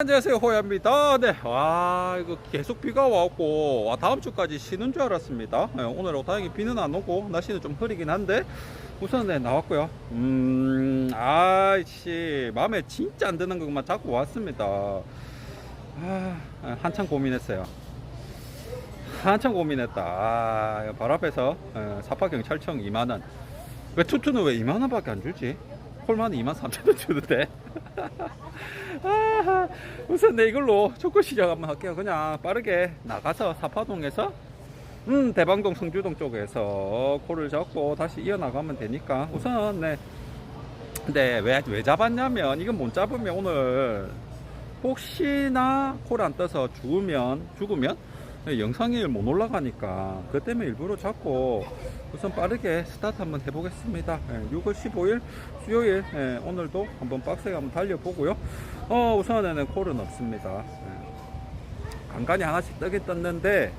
안녕하세요 호야입니다. 네, 와 이거 계속 비가 와갖고 와 다음 주까지 쉬는 줄 알았습니다. 네, 오늘 다행히 비는 안 오고 날씨는 좀 흐리긴 한데 우선 네 나왔고요. 음 아이씨 마음에 진짜 안 드는 것만 자꾸 왔습니다. 아 한참 고민했어요. 한참 고민했다. 아, 바로 앞에서 어, 사파경찰청 2만원 왜 투투는 왜 2만원 밖에 안 주지 2만 3천원 주는데 아, 우선 내 이걸로 축구 시작 한번 할게요. 그냥 빠르게 나가서 사파동에서 음 대방동 성주동 쪽에서 코를 잡고 다시 이어나가면 되니까 우선 네. 근데 왜, 왜 잡았냐면 이건 못 잡으면 오늘 혹시나 콜 안 떠서 죽으면 죽으면 영상이 못 올라가니까 그 때문에 일부러 잡고 우선 빠르게 스타트 한번 해보겠습니다. 예, 6월 15일 수요일 예, 오늘도 한번 빡세게 한번 달려보고요. 어, 우선에는 콜은 없습니다. 예. 간간히 하나씩 뜨긴 떴는데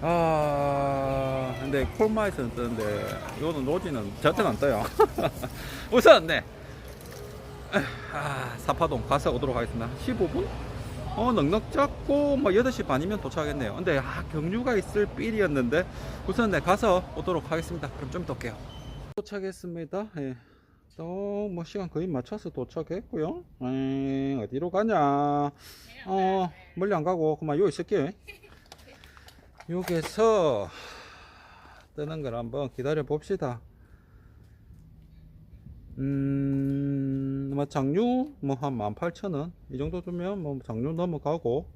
아 근데 콜마에서는 뜨는데 이거는 노지는 저한테는 안 떠요. 우선 네. 아, 사파동 가서 오도록 하겠습니다. 15분? 어, 넉넉 잡고, 뭐, 8시 반이면 도착하겠네요. 근데, 아, 경유가 있을 삘이었는데, 우선 네, 가서 오도록 하겠습니다. 그럼 좀 이따 올게요. 도착했습니다. 예. 또, 뭐, 시간 거의 맞춰서 도착했고요. 에, 어디로 가냐. 어, 멀리 안 가고, 그만 여기 있을게요. 여기서, 뜨는 걸 한번 기다려 봅시다. 음, 뭐 장류 뭐 한 18,000원. 이 정도 주면 뭐 장류 넘어가고.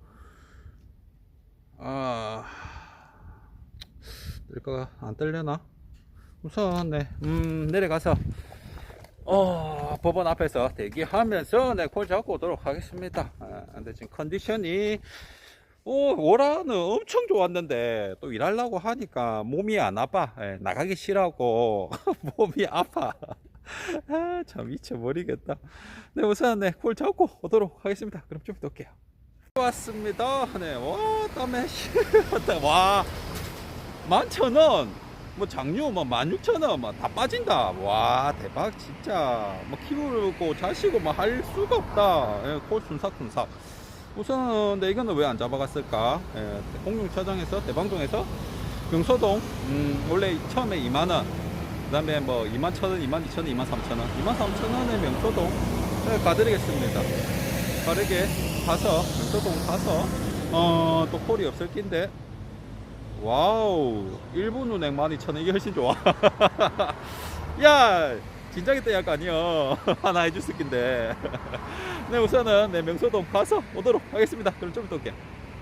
아 뜰까 안 뜰려나? 우선 네 음, 내려가서 어 법원 앞에서 대기하면서 네콜 잡고 오도록 하겠습니다. 아, 근데 지금 컨디션이 오, 월화는 엄청 좋았는데 또 일하려고 하니까 몸이 안 아파. 예, 나가기 싫어하고 몸이 아파 아, 참 미쳐버리겠다. 네, 우선 네, 콜 잡고 오도록 하겠습니다. 그럼 좀 이따 올게요. 왔습니다. 네, 와, 땀에. 와, 만천 원. 뭐 장류 뭐 만육천원 뭐다 빠진다. 와, 대박 진짜. 뭐 키우고 자시고 뭐 할 수가 없다. 예, 콜 순삭순삭. 우선 네, 이거는 왜 안 잡아갔을까? 예, 공룡 차장에서 대방동에서 경서동 음, 원래 처음에 2만 원 그 다음에 뭐 2만 천원, 2만 2천 원, 2만 3천 원, 2만 3천 원의 명소동 네, 가드리겠습니다. 빠르게 가서 명소동 가서 어, 또 콜이 없을 낀데 와우 일본 은행 12,000원 이게 훨씬 좋아. 야 때약 아니여 하나 해줄 수 낀데 네 우선은 네, 명소동 가서 오도록 하겠습니다. 그럼 좀 이따 올게요.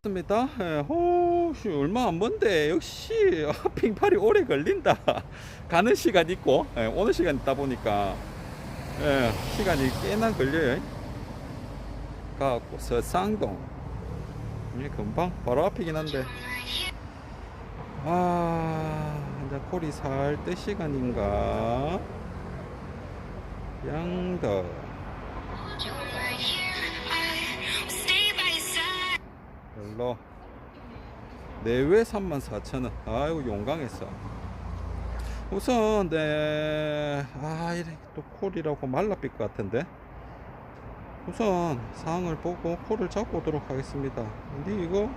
맞습니다. 예, 호 씨 얼마 안 먼데? 역시 아, 핑팔이 오래 걸린다. 가는 시간 있고 예, 오는 시간 있다 보니까 예, 시간이 꽤나 걸려요. 가고 서상동. 이게 금방 바로 앞이긴 한데. 아 이제 콜이 살 때 시간인가? 양덕. 별로 내외 34,000원. 아이고 용강했어. 우선 네아 이래 또 콜이라고 말라삄 것 같은데. 우선 상황을 보고 콜을 잡고 오도록 하겠습니다. 근데 이거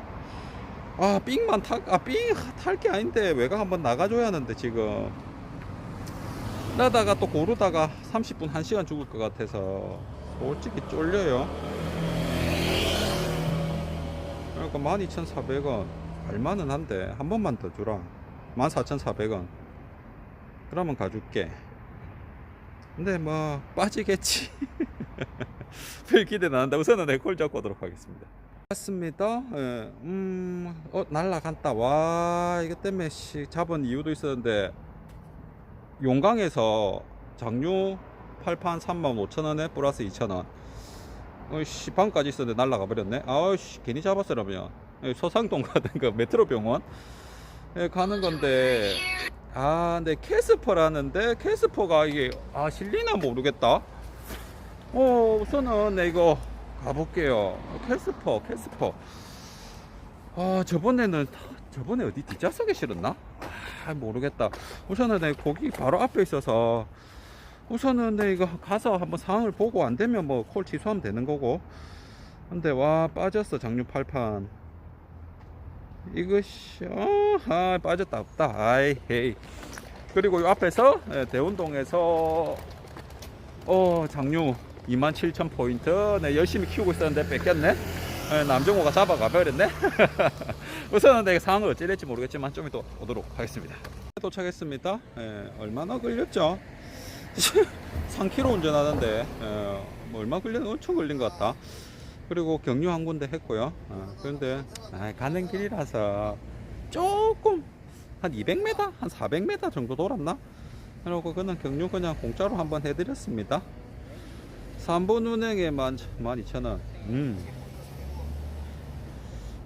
아 삥만 타아삥탈 게 아닌데 외곽 한번 나가줘야 하는데 지금. 나다가 또 고르다가 30분 1시간 죽을 것 같아서 솔직히 쫄려요. 그러니까 12,400원 알만은 한데 한 번만 더 주라. 14,400원. 그러면 가줄게. 근데 뭐 빠지겠지. 별 기대 나는데 우선은 내콜 잡고 오도록 하겠습니다. 맞습니다. 예, 음, 어 날라간다. 와 이것 때문에 씨, 잡은 이유도 있었는데 용강에서 장류 8판 35,000원에 플러스 2,000원. 어씨 방까지 있었는데 날라가 버렸네. 아우씨 괜히 잡았으라면 예, 소상동 가든 그 메트로 병원? 예, 가는 건데 아 근데 캐스퍼라는데? 캐스퍼가 이게 아 실리나 모르겠다? 어 우선은 네, 이거 가볼게요. 캐스퍼 캐스퍼. 아 저번에는 저번에 어디 뒷좌석에 실었나? 아 모르겠다. 우선은 내 거기 바로 앞에 있어서 우선은 내 이거 가서 한번 상황을 보고 안 되면 뭐 콜 취소하면 되는 거고. 근데 와 빠졌어 장류 8판 이것이 어, 아 빠졌다 없다. 아이 헤이. 그리고 요 앞에서 예, 대운동에서 어 장류 27,000 포인트. 네, 열심히 키우고 있었는데 뺏겼네. 예, 남정호가 잡아가 버렸네. 우선은 내가 상황을 어찌 될지 모르겠지만 좀 이따 오도록 하겠습니다. 도착했습니다. 예, 얼마나 걸렸죠? 3km 운전하는데 예, 뭐 얼마 걸렸나? 엄청 걸린 것 같다 그리고 경유 한 군데 했고요. 어, 그런데 아, 가는 길이라서 조금 한 200m 한 400m 정도 돌았나? 그리고 그는 경유 그냥 공짜로 한번 해드렸습니다. 3번 운행에 12,000원. 음.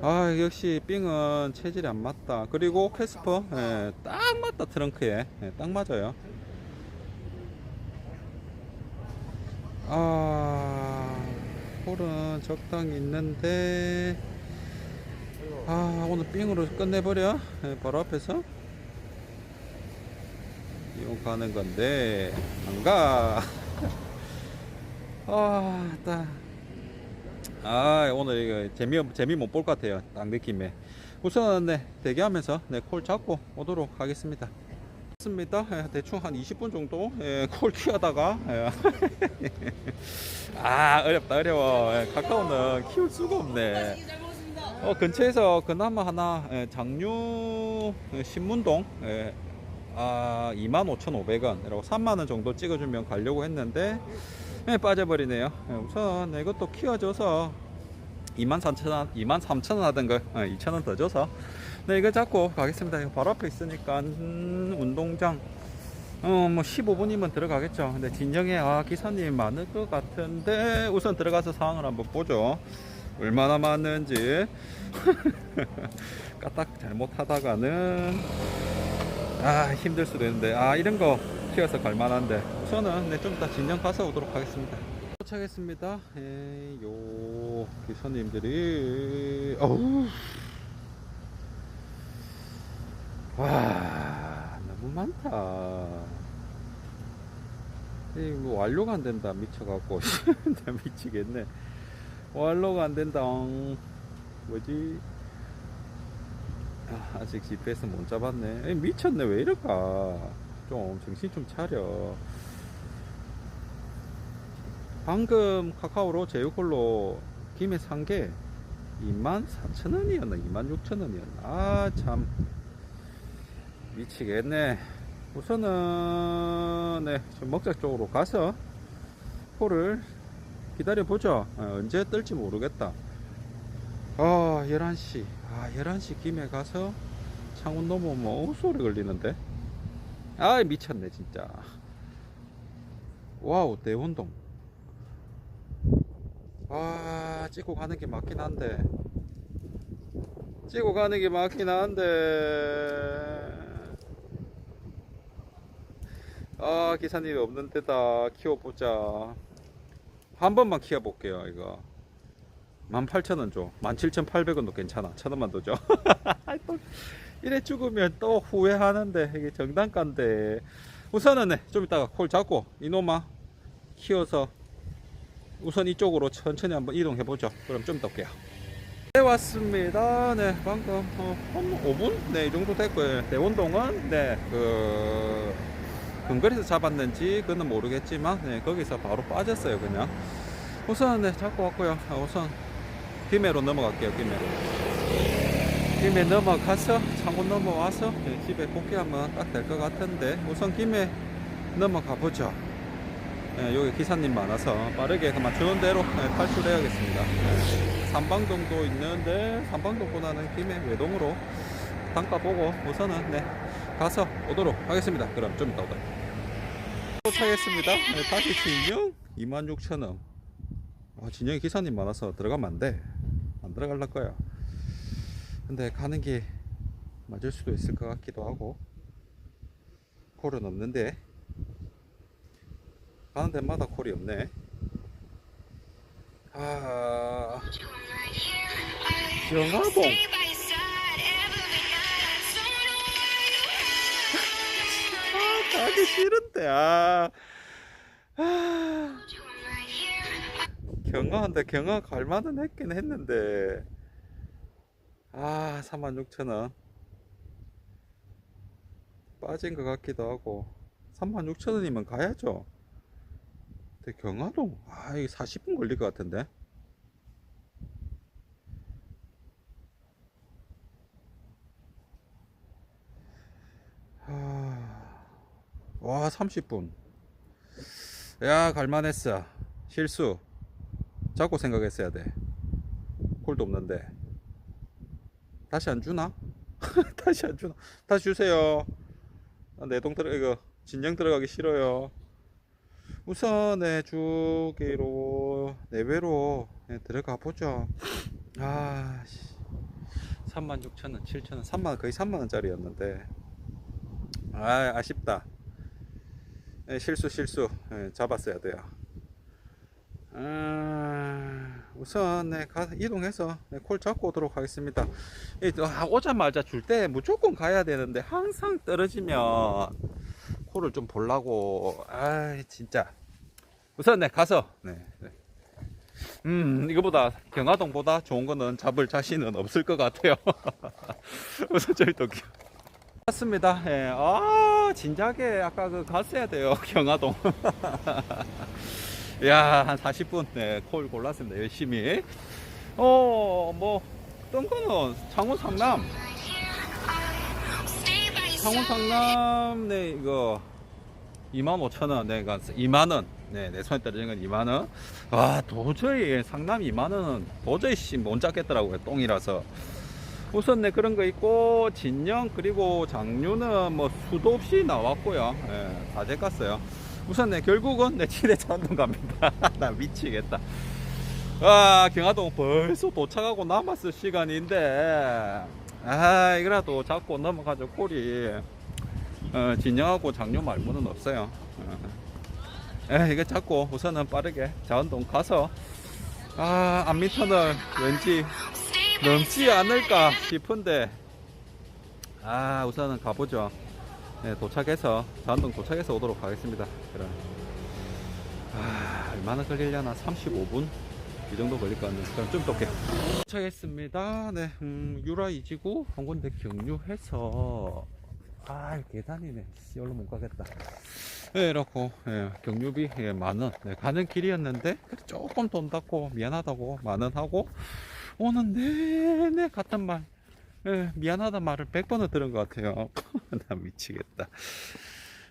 아 역시 삥은 체질이 안 맞다. 그리고 캐스퍼 예, 딱 맞다 트렁크에. 예, 딱 맞아요. 아 적당히 있는데 아 오늘 삥으로 끝내버려 예, 바로 앞에서 이용 가는 건데 안가 아, 딱. 아, 오늘 이거 재미, 재미 못 볼 것 같아요. 딱 느낌에. 우선, 네, 대기하면서, 네, 콜 잡고 오도록 하겠습니다. 습니다 예, 대충 한 20분 정도, 예, 콜 키우다가, 예. 아, 어렵다, 어려워. 예, 카카오는 키울 수가 없네. 어, 근처에서 그나마 하나, 예, 장류 예, 신문동, 예, 아, 25,500원, 이라고 3만원 정도 찍어주면 가려고 했는데, 네, 빠져버리네요. 네, 우선 네, 이것도 키워줘서 23,000원, 23,000원 하던 거 2,000원 더 줘서 네, 이거 잡고 가겠습니다. 바로 앞에 있으니까 음, 운동장. 어, 뭐 15분이면 들어가겠죠. 근데 진정에 아, 기사님 많을 것 같은데 우선 들어가서 상황을 한번 보죠. 얼마나 많은지. 까딱 잘못하다가는 아 힘들 수도 있는데. 아 이런 거 키워서 갈 만한데. 우선은 네, 좀 이따 진정 가서 오도록 하겠습니다. 도착했습니다. 에, 요 기사님들이. 어우 와 너무 많다. 이뭐 완료가 안 된다. 미쳐갖고. 나 미치겠네. 완료가 안 된다. 엉. 뭐지? 아, 아직 GPS 못 잡았네. 에이, 미쳤네. 왜 이럴까? 좀 정신 좀 차려. 방금 카카오로 제휴콜로 김에 산게 24,000원이었나? 26,000원이었나? 아참 미치겠네. 우선은 네, 좀 먹자 쪽으로 가서 콜을 기다려 보죠. 어, 언제 뜰지 모르겠다. 아 11시. 아 11시 김에 가서 창문 넘어오면 어우 소리 걸리는데. 아 미쳤네 진짜. 와우 대운동. 와 찍고 가는 게 맞긴 한데. 찍고 가는 게 맞긴 한데 아 기사님이 없는 데다 키워보자. 한 번만 키워볼게요 이거. 18,000원 줘. 17,800원도 괜찮아. 1,000원만 더 줘. 또 이래 죽으면 또 후회하는데 이게 정당가인데. 우선은 네, 좀 이따가 콜 잡고 이놈아 키워서 우선 이쪽으로 천천히 한번 이동해 보죠. 그럼 좀 이따 올게요. 네 왔습니다. 네 방금 어, 한 5분 네이 정도 됐고요. 대원동은 네그 근거리에서 잡았는지 그는 모르겠지만 네 거기서 바로 빠졌어요 그냥. 우선 네 잡고 왔고요. 아, 우선 김해로 넘어갈게요 김해로. 김해 넘어가서 창원 넘어와서 네, 집에 복귀하면 딱 될 것 같은데 우선 김해 넘어가 보죠. 네, 여기 기사님 많아서 빠르게 그만 주는 대로 네, 탈출해야겠습니다. 네, 삼방동도 있는데 삼방동보다는 김해 외동으로 단가 보고 우선은 네, 가서 오도록 하겠습니다. 그럼 좀 이따 오도록 도착했습니다. 네, 다시 진영 26,000원 아, 진영이 기사님 많아서 들어가면 안 돼. 안 들어갈라 거야. 근데 가는 게 맞을 수도 있을 것 같기도 하고. 콜은 없는데. 가는 데마다 콜이 없네. 아. 영화봉. 아 가기 싫은 데 아, 아. 경화인데 경화 갈만은 했긴 했는데. 아 36,000원. 빠진 것 같기도 하고. 36,000원이면 가야죠. 근데 경화동 아 이게 40분 걸릴 것 같은데 와 30분. 야 갈만했어. 실수. 자꾸 생각했어야 돼. 콜도 없는데. 다시 안 주나? 다시 안 주나? 다시 주세요. 아, 내동 들어 이거 진영 들어가기 싫어요. 우선 네 주기로 내외로 네, 들어가 보죠. 아 36,000원 7,000원 3만원 거의 3만원짜리였는데. 아 아쉽다. 예, 실수 실수 예, 잡았어야 돼요. 아, 우선 네, 가, 이동해서 네, 콜 잡고 오도록 하겠습니다. 이, 아, 오자마자 줄 때 무조건 가야 되는데 항상 떨어지면 콜을 좀 보려고 아 진짜 우선 네 가서 네, 네. 음 이거보다 경화동보다 좋은 거는 잡을 자신은 없을 것 같아요. 우선 저희 또 기- 맞습니다. 예. 아, 진작에 아까 그 갔어야 돼요. 경화동. 야, 한 40분 네, 콜 골랐습니다. 열심히. 어, 뭐, 어떤 거는 창원 상남. 창원 상남, 네, 이거 25,000원. 네, 그 2만원. 네, 내 손에 떨어진 건 2만원. 와, 도저히 상남 2만원은 도저히 씨, 못 잡겠더라고요. 똥이라서. 우선 네. 그런 거 있고 진영 그리고 장류는 뭐 수도 없이 나왔고요. 예, 다 돼갔어요. 우선 네. 결국은 내 집에 전동 갑니다. 나 미치겠다. 아 경화동 벌써 도착하고 남았을 시간인데 아 이거라도 잡고 넘어가죠 꼴이 어, 진영하고 장류 말고는 없어요. 어. 에 이거 잡고 우선은 빠르게 자원동 가서 아 안미터널 왠지 넘지 않을까 싶은데 아 우선은 가보죠. 네, 도착해서 자원동 도착해서 오도록 하겠습니다. 그래. 아 얼마나 걸리려나? 35분? 이 정도 걸릴 것 같네요. 그럼 좀더 올게. 도착했습니다. 네 음, 유라 이지구 한 군데 경유해서 아 계단이네. 씨 얼른 못 가겠다. 네, 이렇고 예, 경유비 예, 만원. 네, 가는 길이었는데 조금 돈 닫고 미안하다고 만원 하고 오는 내내 같은 말 예, 미안하다 말을 100번을 들은 것 같아요. 나 미치겠다.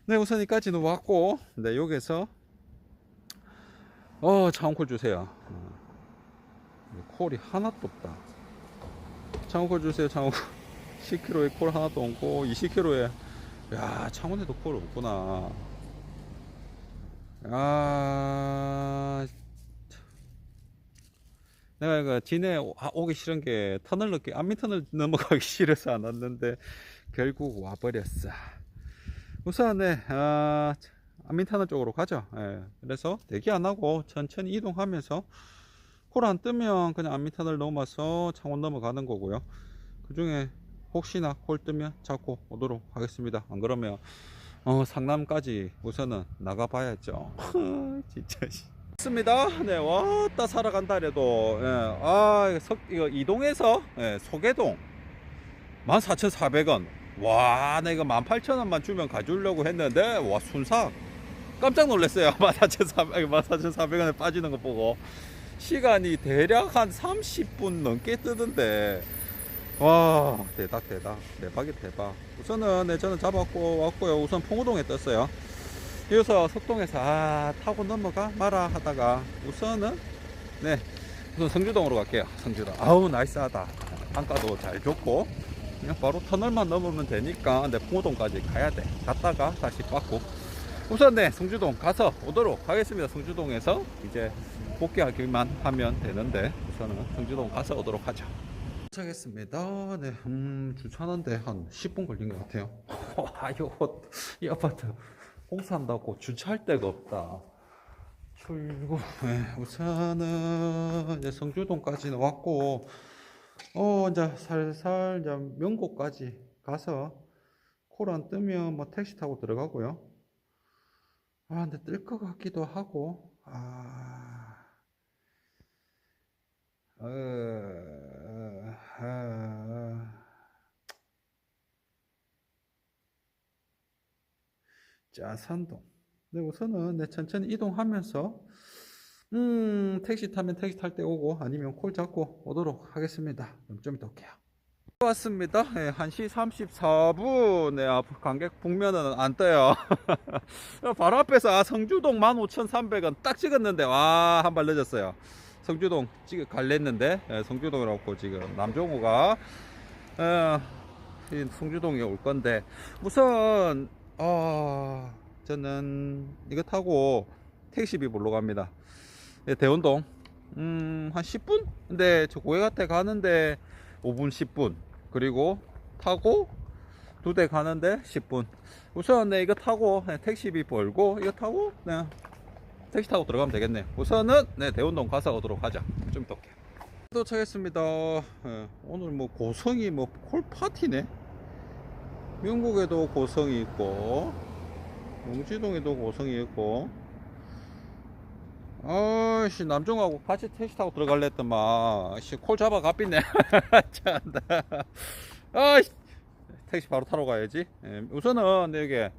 네 우선 여기까지는 왔고 네 여기서 어 차원콜 주세요. 어, 콜이 하나도 없다. 차원콜 주세요 차원콜 10kg에 콜 하나도 없고 20kg에 야 창원에도 콜 없구나. 아 내가 그 진해 오- 아, 오기 싫은 게 터널 넘게 안민터널 넘어가기 싫어서 안 왔는데 결국 와버렸어. 우선 네 아, 안민터널 쪽으로 가죠. 예, 그래서 대기 안 하고 천천히 이동하면서 콜 안 뜨면 그냥 안민터널 넘어서 창원 넘어가는 거고요. 그 중에 혹시나 콜 뜨면 잡고 오도록 하겠습니다. 안 그러면 어, 상남까지 우선은 나가봐야죠. 진짜. 씨. 맞습니다. 네, 왔다 살아간다 해도, 예, 아, 석, 이거 이동해서, 예, 소개동. 14,400원. 와, 나 이거 18,000원만 주면 가주려고 했는데, 와, 순삭. 깜짝 놀랐어요. 14,400, 14,400원에 빠지는 거 보고. 시간이 대략 한 30분 넘게 뜨던데. 와, 대박, 대박. 대박이 대박. 우선은, 네, 저는 잡았고, 왔고요. 우선 풍우동에 떴어요. 이어서 석동에서 아 타고 넘어가? 마라 하다가 우선은 네 우선 성주동으로 갈게요 성주동. 아우 나이스하다. 단가도 잘 좋고 그냥 바로 터널만 넘으면 되니까 내 풍호동까지 가야 돼. 갔다가 다시 받고 우선 네 성주동 가서 오도록 하겠습니다. 성주동에서 이제 복귀하기만 하면 되는데 우선은 성주동 가서 오도록 하죠. 도착했습니다. 네 음, 주차하는데 한 10분 걸린 것 같아요. 와 이거 이 아파트 공사한다고 주차할 데가 없다. 출구. 네, 우선은 이제 성주동까지는 왔고, 어 이제 살살 이제 명곡까지 가서 콜 안 뜨면 뭐 택시 타고 들어가고요. 아 근데 뜰 것 같기도 하고, 아 어, 어, 자, 산동. 네, 우선은 네, 천천히 이동하면서 음, 택시 타면 택시 탈 때 오고 아니면 콜 잡고 오도록 하겠습니다. 그럼 좀 이따 올게요. 왔습니다. 네, 1시 34분. 네, 앞 관객 북면은 안 떠요. 바로 앞에서 아, 성주동 15,300원 딱 찍었는데 와, 한 발 늦었어요. 성주동 찍어 갈랬는데 예, 성주동이라고 지금 남종우가 어, 이 성주동에 올 건데 우선 어, 저는 이거 타고 택시비 보러 갑니다. 예, 대원동. 음, 한 10분? 근데 저 고해가태 가는데 5분 10분. 그리고 타고 두 대 가는데 10분. 우선 네, 이거 타고 네, 택시비 벌고 이거 타고 네, 택시 타고 들어가면 되겠네. 우선은 네, 대원동 가서 오도록 하자. 좀 이따 도착했습니다. 예, 오늘 뭐 고성이 뭐 콜파티네 영국에도 고성이 있고 용지동에도 고성이 있고. 아씨 남종하고 같이 택시 타고 들어갈래 했더만. 씨, 콜 잡아 갚이네. 참다 아씨. 택시 바로 타러 가야지. 예, 우선은 네, 여기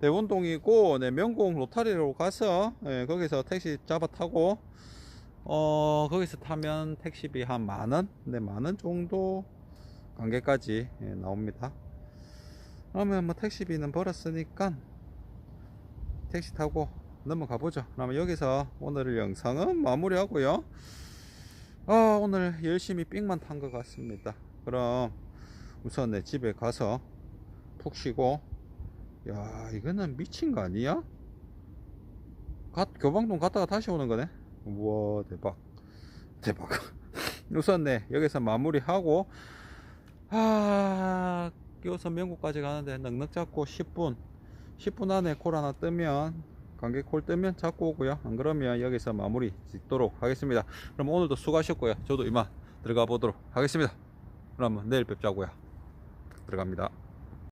대원동이고 네, 명공 로타리로 가서 예, 거기서 택시 잡아 타고 어 거기서 타면 택시비 한 만원? 네 만원 정도 관계까지 예, 나옵니다 그러면 뭐 택시비는 벌었으니까 택시 타고 넘어가 보죠. 그러면 여기서 오늘 영상은 마무리 하고요. 아 오늘 열심히 삑만 탄 것 같습니다. 그럼 우선 내 집에 가서 푹 쉬고 야 이거는 미친 거 아니야? 가, 교방동 갔다가 다시 오는 거네? 우와 대박. 대박. 우선 네 여기서 마무리하고 아 여기서 명구까지 가는데 넉넉 잡고 10분 10분 안에 콜 하나 뜨면 관객 콜 뜨면 잡고 오고요. 안 그러면 여기서 마무리 짓도록 하겠습니다. 그럼 오늘도 수고하셨고요. 저도 이만 들어가 보도록 하겠습니다. 그러면 내일 뵙자고요. 들어갑니다